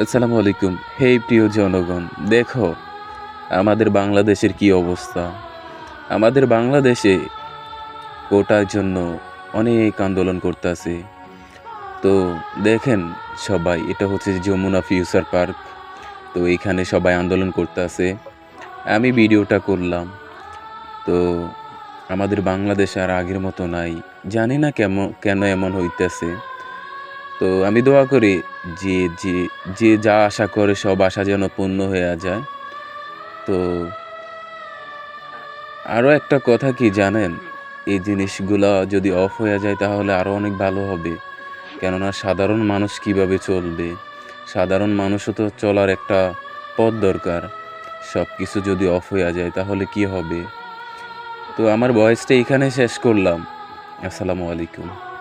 আসসালামু আলাইকুম। হে প্রিয় জনগণ, দেখো, আমাদের বাংলাদেশের কি অবস্থা? আমাদের বাংলাদেশে কোটার জন্য অনেক আন্দোলন করতেছে। তো দেখেন সবাই, এটা হচ্ছে যমুনা ফিউচার পার্ক। তো এখানে সবাই আন্দোলন করতেছে। আমি ভিডিওটা করলাম। তো আমাদের বাংলাদেশ আর আগের মতো নাই। জানি না কেমন, কেন এমন হইতেছে। তো আমি দোয়া করি যে যে যে যা আশা করে সব আশা যেন পূর্ণ হয়ে যায়। তো আরও একটা কথা কি জানেন? এই জিনিসগুলো যদি অফ হয়ে যায় তাহলে আরও অনেক ভালো হবে। কেননা সাধারণ মানুষ কীভাবে চলবে? সাধারণ মানুষও তো চলার একটা পথ দরকার। সব কিছু যদি অফ হয়ে যায় তাহলে কি হবে? তো আমার বয়সটা এখানে শেষ করলাম। আসসালামু আলাইকুম।